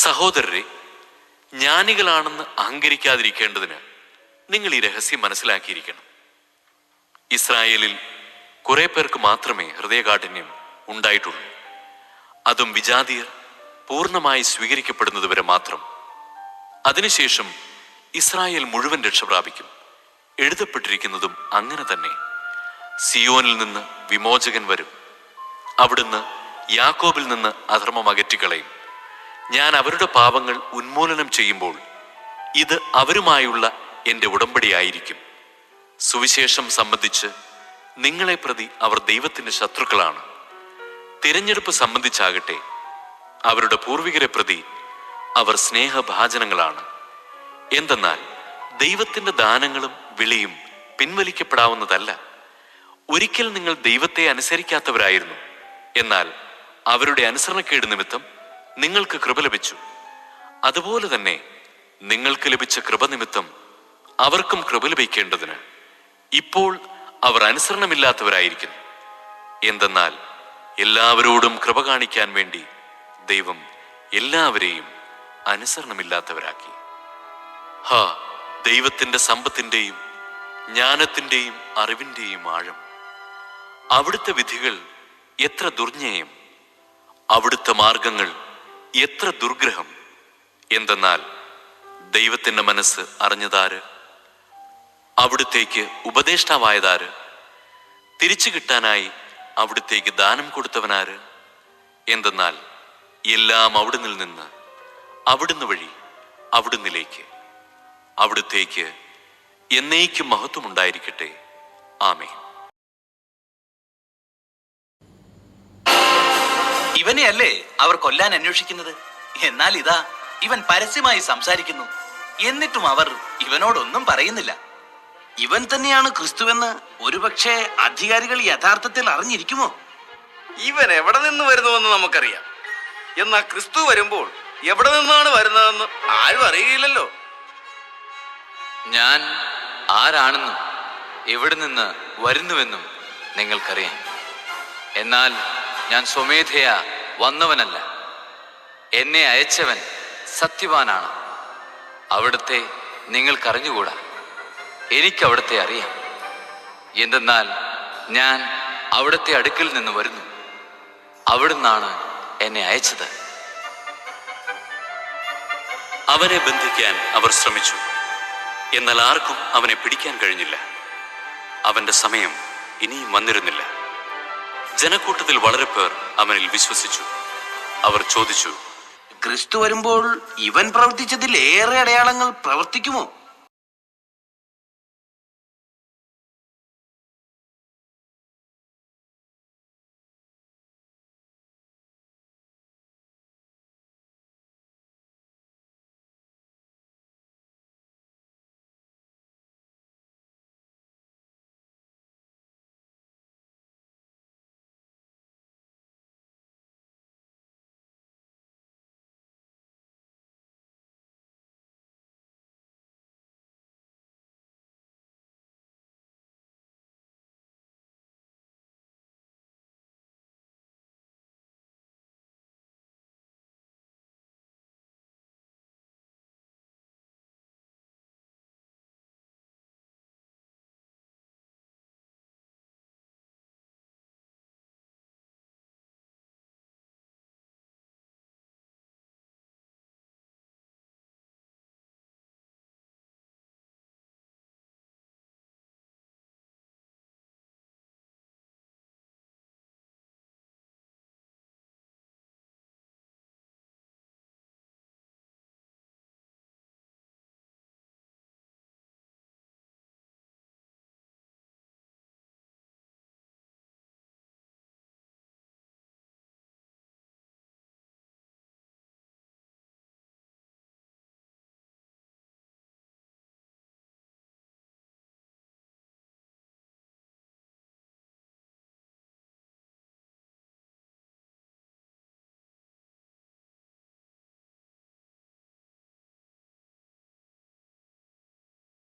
സഹോദരരെ ജ്ഞാനികളാണെന്ന് അഹങ്കരിക്കാതിരിക്കേണ്ടതിന് നിങ്ങൾ ഈ രഹസ്യം മനസ്സിലാക്കിയിരിക്കണം. ഇസ്രായേലിൽ കുറെ പേർക്ക് മാത്രമേ ഹൃദയകാഠിന്യം ഉണ്ടായിട്ടുള്ളൂ. അതും വിജാതിയർ പൂർണമായി സ്വീകരിക്കപ്പെടുന്നതുവരെ മാത്രം. അതിനുശേഷം ഇസ്രായേൽ മുഴുവൻ രക്ഷ പ്രാപിക്കും. എഴുതപ്പെട്ടിരിക്കുന്നതും അങ്ങനെ തന്നെ. സിയോനിൽ നിന്ന് വിമോചകൻ വരും. അവിടുന്ന് യാക്കോബിൽ നിന്ന് അധർമ്മം അകറ്റിക്കളയും. ഞാൻ അവരുടെ പാപങ്ങൾ ഉന്മൂലനം ചെയ്യുമ്പോൾ ഇത് അവരുമായുള്ള എന്റെ ഉടമ്പടിയായിരിക്കും. സുവിശേഷം സംബന്ധിച്ച് നിങ്ങളെ പ്രതി അവർ ദൈവത്തിന്റെ ശത്രുക്കളാണ്. തിരഞ്ഞെടുപ്പ് സംബന്ധിച്ചാകട്ടെ അവരുടെ പൂർവികരെ പ്രതി അവർ സ്നേഹഭാചനങ്ങളാണ് എന്തെന്നാൽ ദൈവത്തിന്റെ ദാനങ്ങളും വിളിയും പിൻവലിക്കപ്പെടാവുന്നതല്ല. ഒരിക്കൽ നിങ്ങൾ ദൈവത്തെ അനുസരിക്കാത്തവരായിരുന്നു. എന്നാൽ അവരുടെ അനുസരണക്കേട് നിമിത്തം നിങ്ങൾക്ക് കൃപ ലഭിച്ചു. അതുപോലെ തന്നെ നിങ്ങൾക്ക് ലഭിച്ച കൃപ നിമിത്തം അവർക്കും കൃപ ലഭിക്കേണ്ടതിന് ഇപ്പോൾ അവർ അനുസരണമില്ലാത്തവരായിരിക്കുന്നു. എന്തെന്നാൽ എല്ലാവരോടും കൃപ കാണിക്കാൻ വേണ്ടി ദൈവം എല്ലാവരെയും അനുസരണമില്ലാത്തവരാക്കി. ഹാ ദൈവത്തിന്റെ സമ്പത്തിന്റെയും ജ്ഞാനത്തിന്റെയും അറിവിന്റെയും ആഴം. അവിടുത്തെ വിധികൾ എത്ര ദുർജ്ഞേയം. അവിടുത്തെ മാർഗങ്ങൾ എത്ര ദുർഗ്രഹം? എന്തെന്നാൽ ദൈവത്തിന്റെ മനസ്സ് അറിഞ്ഞതാര്? അവിടുത്തേക്ക് ഉപദേഷ്ടാവായതാര്? തിരിച്ചു കിട്ടാനായി അവിടുത്തേക്ക് ദാനം കൊടുത്തവനാര്? എന്തെന്നാൽ എല്ലാം അവിടുന്ന് നിന്ന് അവിടുന്ന് വഴി അവിടുന്നിലേക്ക്. അവിടുത്തേക്ക് എന്നേക്കും മഹത്വമുണ്ടായിരിക്കട്ടെ. ആമേ ഇവനെയല്ലേ അവർ കൊല്ലാൻ അന്വേഷിക്കുന്നത്? എന്നാൽ ഇതാ ഇവൻ പരസ്യമായി സംസാരിക്കുന്നു. എന്നിട്ടും അവർ ഇവനോടൊന്നും പറയുന്നില്ല. ഇവൻ തന്നെയാണ് ക്രിസ്തുവെന്ന് ഒരുപക്ഷെ അധികാരികൾ യഥാർത്ഥത്തിൽ അറിഞ്ഞിരിക്കുമോ? ഇവൻ എവിടെ നിന്ന് വരുന്നുവെന്ന് നമുക്കറിയാം. എന്നാ ക്രിസ്തു വരുമ്പോൾ എവിടെ നിന്നാണ് വരുന്നതെന്ന് ആരും അറിയില്ലല്ലോ. ഞാൻ ആരാണെന്നും എവിടെ നിന്ന് വരുന്നുവെന്നും നിങ്ങൾക്കറിയാം. എന്നാൽ ഞാൻ സ്വമേധയാ വന്നവനല്ല. എന്നെ അയച്ചവൻ സത്യവാനാണ്. അവിടുത്തെ നിങ്ങൾക്കറിഞ്ഞുകൂടാ? എനിക്ക് അവിടുത്തെ അറിയാം. എന്തെന്നാൽ ഞാൻ അവിടുത്തെ അടുക്കിൽ നിന്ന് വരുന്നു. അവിടുന്നാണ് എന്നെ അയച്ചത്. അവനെ ബന്ധിക്കാൻ അവർ ശ്രമിച്ചു. എന്നാൽ ആർക്കും അവനെ പിടിക്കാൻ കഴിഞ്ഞില്ല. അവന്റെ സമയം ഇനിയും വന്നിരുന്നില്ല. ജനക്കൂട്ടത്തിൽ വളരെ പേർ അവനിൽ വിശ്വസിച്ചു. അവർ ചോദിച്ചു ക്രിസ്തു വരുമ്പോൾ ഇവൻ പ്രവർത്തിച്ചതിൽ ഏറെ അടയാളങ്ങൾ പ്രവർത്തിക്കുമോ?